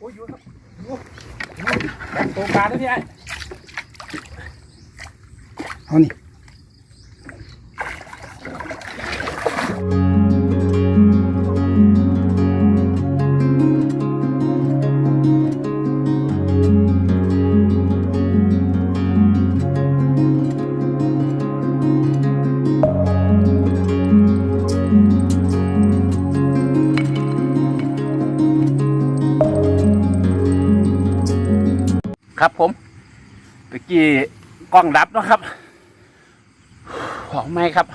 โอ้ยอยู่ครับอยู่อยู่แบ่งตัวปลาด้วยพี่ไอ้เอานี่ ครับผมตะกี้กล้องดับเนาะครับของไม่ครับ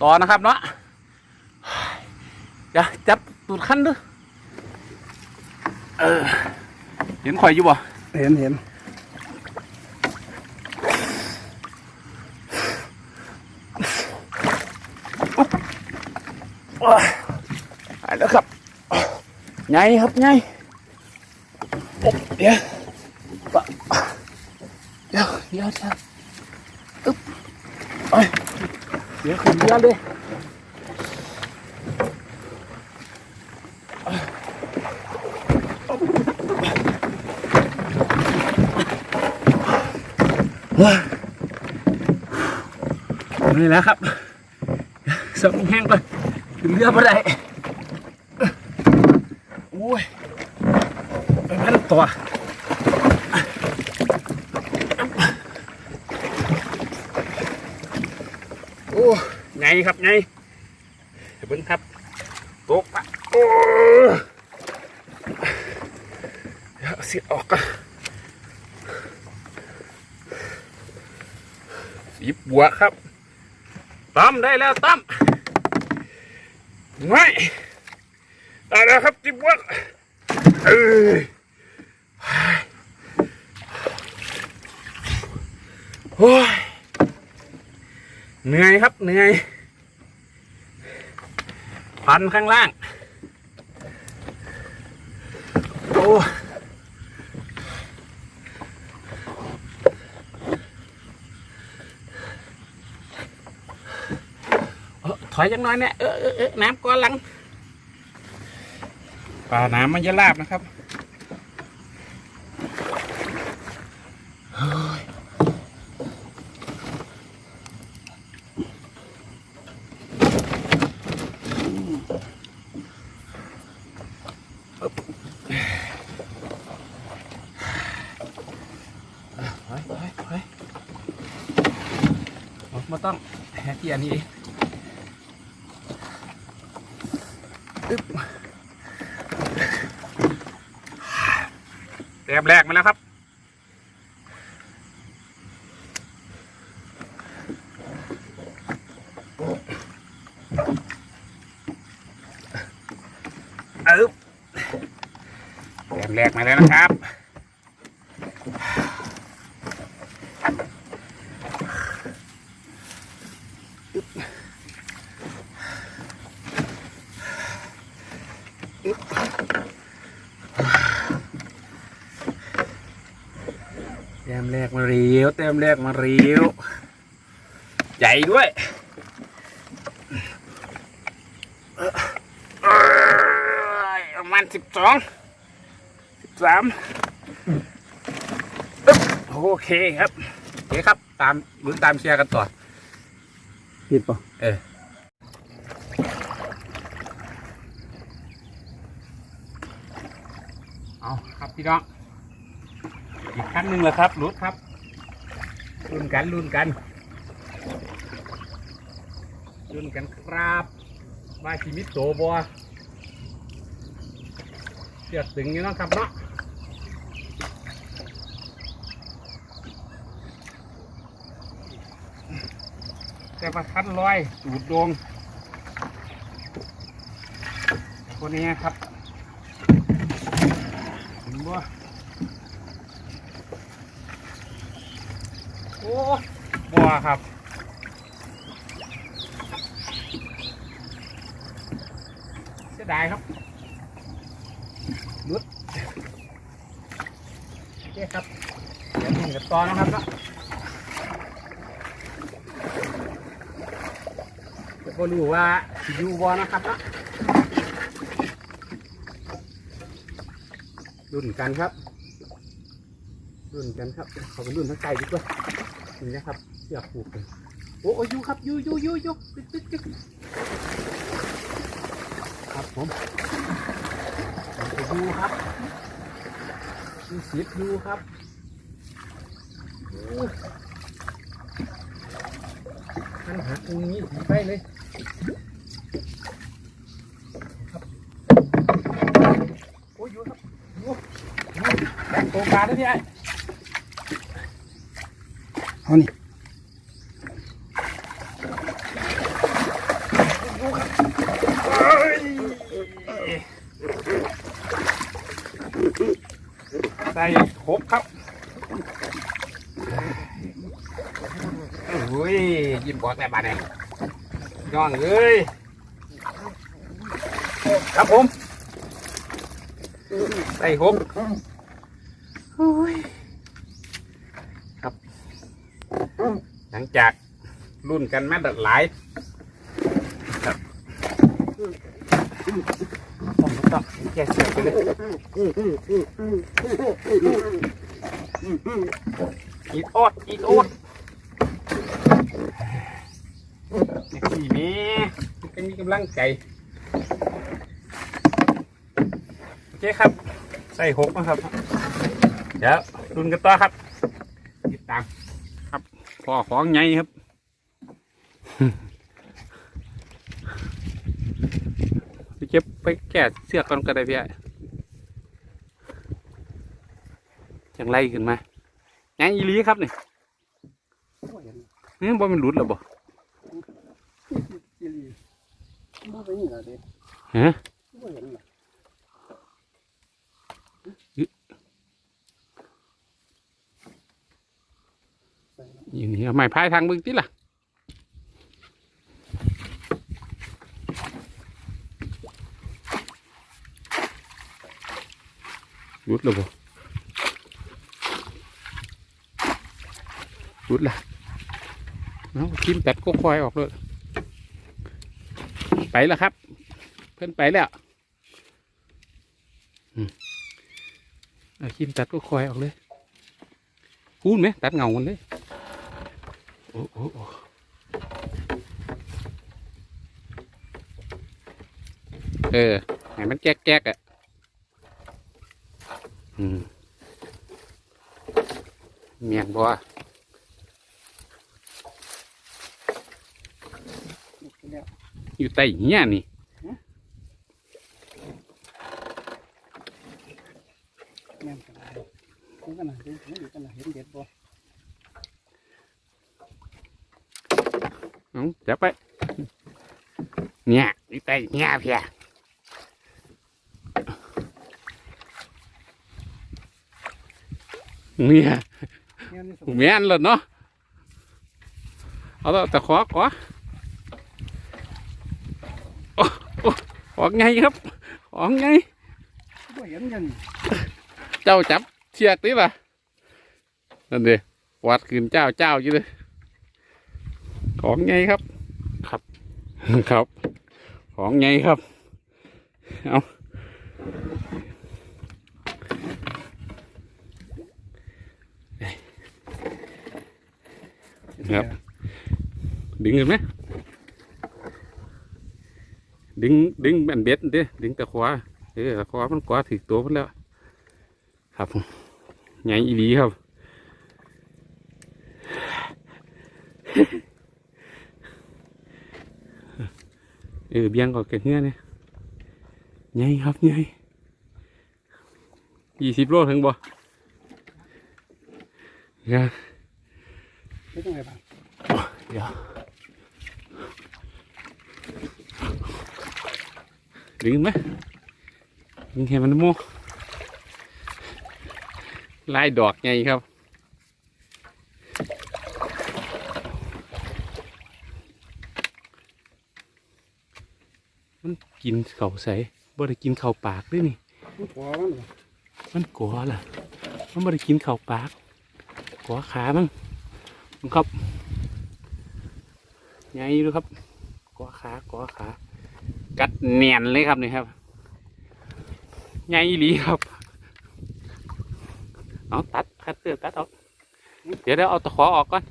ต่อนะครับเนาะเดี๋ยวจับตูดขั้นดูเออ เห็นข่อยอยู่บ่เห็นเห็นโอ้ยไปแล้วครับไงครับไงโอ๊ะเดี๋ยวปะเดี๋ยวเดี๋ยวเดี๋ยวอึ๊บโอ้ยเดี๋ยวขึ้นเรือเลยนี่แหละครับสมแห้งไปถึงเรือบ่ได้โอ้ยไปพันตัวโอ้ ครับไงเดี๋ยวเบิ่งครับตกปะโอ้เดี๋ยเอาเสียออกก่อนสีบัวครับตั้มได้แล้วตั้มไม่ได้แล้วครับจิบวักเอ้ยโอ้ยเหนื่อยครับเหนื่อย พันข้างล่าง โอ้ถอยจังน้อยเนี่ยเออเออน้ำก้อนหลังป่าน้ำมันจะลาบนะครับ อะถอยถอยถอยเอาต้องแฮกเกียร์นี้เองแต้มแรกมาแล้วครับเอ๊บแต้มแรกมาแล้วนะครับ ต้มแรกมาเรียวแต้มแรกมาเรียวใหญ่ด้วยเอ้ยประมาณสิบสองสิบสามโอเคครับโอเคครับ ตามลุ้นตามเชียร์กันต่อผิดป่ะเออเอาครับพี่น้อง อีกขั้นหนึ่งแล้วครับรุดครับรุ่นกันรุ่นกันรุ่นกันครับว่าชีมิตโตบัวเสียดตึงอยู่เนาะครับเนาะแต่ประคันลอยสูดโดงคนนี้ครับเห็นบ่ โอ้บัวครับเสียดายครับหลุดโอเคครับเดี๋ยวนี่กับตอนนะครับเนาะจะก็รู้ว่าสิอยู่บัวนะครับเนาะรุ่นกันครับรุ่นกันครับเขาเป็นรุ่นทั้งไก่ดีกว่า นี่นะครับเสือกผูกเลยโอ้โอ้อยูครับยูยูยูยูตึ๊กครับผมยูครับยูสิบยูครับโอ้มันหักตรงนี้ไปเลยครับโอ้ยยูครับยูยูแบ่งโครงการด้วพี่ไอ้ เอานี่ใส่ครบครับโอ้ยยิ้มบอกแต่บาดเนี่ยย่องเอ้ยครับผมใส่ครบโอ้ยครับ หลังจากรุ่นกันมาดัดหลายครับต้องต้องแกะเสือกไปเลยอีดอดอีดอดนี่สี่นี้เป็นมีกำลังใจโอเคครับ ใส่หกนะครับ เดี๋ยวรุนกันต่อครับ พอของไงครับไปเก็บไปแก้เสื้อก่อนก็ได้พี่ไอ้จังไล่ขึ้นมาไงอีหลีครับนี่บ่เห็นนี่บ่มันหลุดหรอบ่อีหลีบ่ไปนี่ล่ะเด้ฮะ บ่เห็นล่ะ อยู่นี่เอาไม้พายทางมึงติล่ะหลุดหรอบ่หลุดละเอาทิมแปดก็ควายออกเลยไปแล้วครับ เพื่อนไปแล้วเอาทิมตัดก็ควายออกเลยพูดไหมตัดเงามันเลย โอ้โอ้เออให้มันแก๊กแก๊กๆอะ อืมเมียนบัวอยู่ใต้เงี้ยนี่ แม่นกันเลยนี่กันน่ะเด้นี่อยู่กันน่ะเห็นเด็ดบ่ เอาจับไปเนี่ยอยู่ใต้เหี้ยเพียเนี่ยแม่นนี่สแม่นเลยเนาะเอาแต่แต่ ขอขอโอ้โอ้ของไงครับของไงบ่เห็นกันนี่เจ้าจับเชือกนี่ล่ะนั่นเดีวัดขืนเจ้าเจ้าอยู่เลยของไงครับ ครับ ครับ ของไงครับ เอาครับ ดึงเห็นไหมดึง ดึงอันเบ็ดเด้ดึงตะขวาเออตะขวามันขวาถือตัวมันแล้ว ครับผมใหญ่อีหลีครับ เออเบี้ยงก็เกิดเงี้ยเนี่ยใหญ่ครับใหญ่ยี่สิบโลถึงบ่เดี๋ยวไม่ต้องไงบ้างเดี๋ยวดึงไหมดึงให้มันโมลายดอกไงครับ มัน กินเข่าใสบ่ได้กินเข่าปากด้วยนี่ มันขอมันบ่มันกลัวล่ะ มันบ่ได้กินเข่าปากกลัวขามันมันครับไงดูครับกลัวขากลัวขา กัดเนียนเลยครับนี่ครับไงอีหลีครับเอาตัดคัดเสื้อตัดออกเดี๋ยวเดี๋ยวเอาตะขอออกก่อน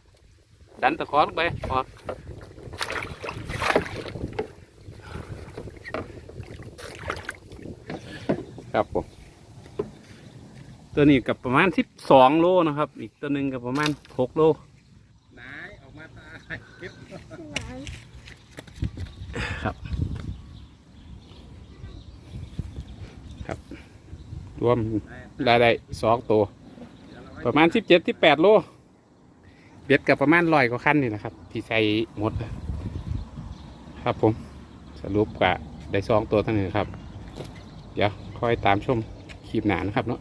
ดันตะขอลงไปออก ครับผมตัวนี้กับประมาณสิบสองโลนะครับ อีกตัวหนึ่งกับประมาณหกโลนายออกมาตายเก็บรวมได้ได้สองตัว ประมาณสิบเจ็ดที่แปดโลเบ็ดกับประมาณร้อยกว่าคันนี่นะครับ ที่ใส่หมด ครับผม สรุปกะได้สองตัวเท่านี้ครับ เดี๋ยว คอยตามชมคลิปหนานะครับเนาะ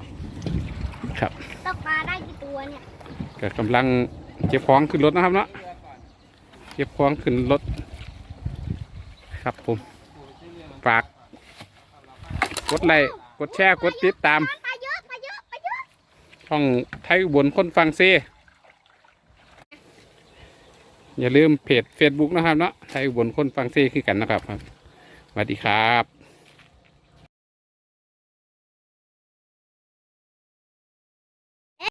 ครับตกปลาได้กี่ตัวเนี่ยก็กำลังเก็บของขึ้นรถนะครับเนาะเก็บของขึ้นรถ ครับผมฝากกดไลค์กดแชร์กดติดตาม ปลาเยอะปลาเยอะปลาเยอะช่องไทยอุบนคนฟังเซ อย่าลืมเพจ Facebook นะครับเนาะไทยอุบนคนฟังเซคือกันนะครับครับสวัสดีครับ